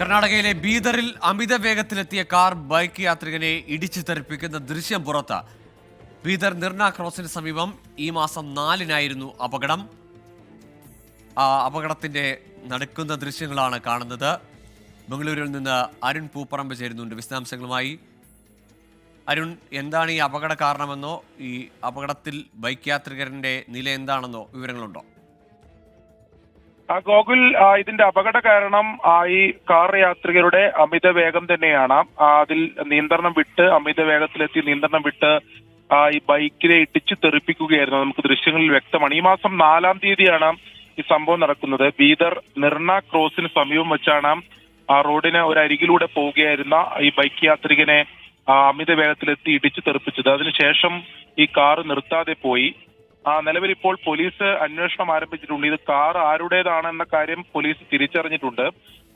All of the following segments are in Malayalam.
കർണാടകയിലെ ബീദറിൽ അമിത വേഗത്തിലെത്തിയ കാർ ബൈക്ക് യാത്രികനെ ഇടിച്ചു തെറിപ്പിക്കുന്ന ദൃശ്യം പുറത്ത്. ബീദർ നിർണ ക്രോസിന് സമീപം ഈ മാസം നാലിനായിരുന്നു അപകടം. ആ അപകടത്തിന്റെ നടക്കുന്ന ദൃശ്യങ്ങളാണ് കാണുന്നത്. ബംഗളൂരുവിൽ നിന്ന് അരുൺ പൂപ്പറമ്പ് ചേരുന്നുണ്ട്. വിശദാംശങ്ങളുമായി അരുൺ എന്താണ് ഈ അപകട കാരണമെന്നോ ഈ അപകടത്തിൽ ബൈക്ക് യാത്രികരന്റെ നില എന്താണെന്നോ വിവരങ്ങളുണ്ടോ? ഗോകുൽ ഇതിന്റെ അപകട കാരണം ഈ കാർ യാത്രികരുടെ അമിത വേഗം തന്നെയാണ്. അതിൽ നിയന്ത്രണം വിട്ട് അമിത വേഗത്തിലെത്തി നിയന്ത്രണം വിട്ട് ഈ ബൈക്കിനെ ഇടിച്ചു തെറിപ്പിക്കുകയായിരുന്നു. നമുക്ക് ദൃശ്യങ്ങളിൽ വ്യക്തമാണ്. ഈ മാസം നാലാം തീയതിയാണ് ഈ സംഭവം നടക്കുന്നത്. ബീദർ നിർണ ക്രോസിന് സമീപം വെച്ചാണ് ആ റോഡിന് ഒരു അരികിലൂടെ പോവുകയായിരുന്ന ഈ ബൈക്ക് യാത്രികനെ അമിത വേഗത്തിലെത്തി ഇടിച്ചു തെറിപ്പിച്ചത്. അതിനുശേഷം ഈ കാർ നിർത്താതെ പോയി. നിലവിൽ ഇപ്പോൾ പോലീസ് അന്വേഷണം ആരംഭിച്ചിട്ടുണ്ട്. ഇത് കാർ ആരുടേതാണ് എന്ന കാര്യം പോലീസ് തിരിച്ചറിഞ്ഞിട്ടുണ്ട്.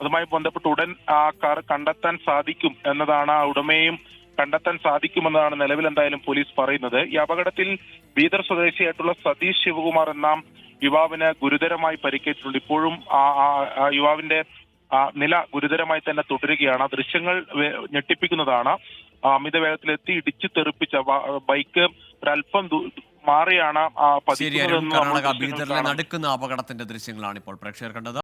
അതുമായി ബന്ധപ്പെട്ട് ഉടൻ ആ കാർ കണ്ടെത്താൻ സാധിക്കും എന്നതാണ് ആ ഉടമയും കണ്ടെത്താൻ സാധിക്കുമെന്നാണ് നിലവിൽ എന്തായാലും പോലീസ് പറയുന്നത്. ഈ അപകടത്തിൽ ബീദർ സ്വദേശിയായിട്ടുള്ള സതീഷ് ശിവകുമാർ എന്ന യുവാവിന് ഗുരുതരമായി പരിക്കേറ്റിട്ടുണ്ട്. ഇപ്പോഴും ആ ആ- ആ യുവാവിന്റെ ആ നില ഗുരുതരമായി തന്നെ തുടരുകയാണ്. ദൃശ്യങ്ങൾ ഞെട്ടിപ്പിക്കുന്നതാണ്. ആ അമിത വേഗത്തിലെത്തി ഇടിച്ചു തെറിപ്പിച്ച ബൈക്ക് ഒരല്പം മാറിയാണ് ആ ശരി അരുൺ പതിക്കുന്നതെന്ന് നമ്മൾ കർണാടക ബീദറിലെ നടക്കുന്ന അപകടത്തിന്റെ ദൃശ്യങ്ങളാണ് ഇപ്പോൾ പ്രേക്ഷകർ കണ്ടത്.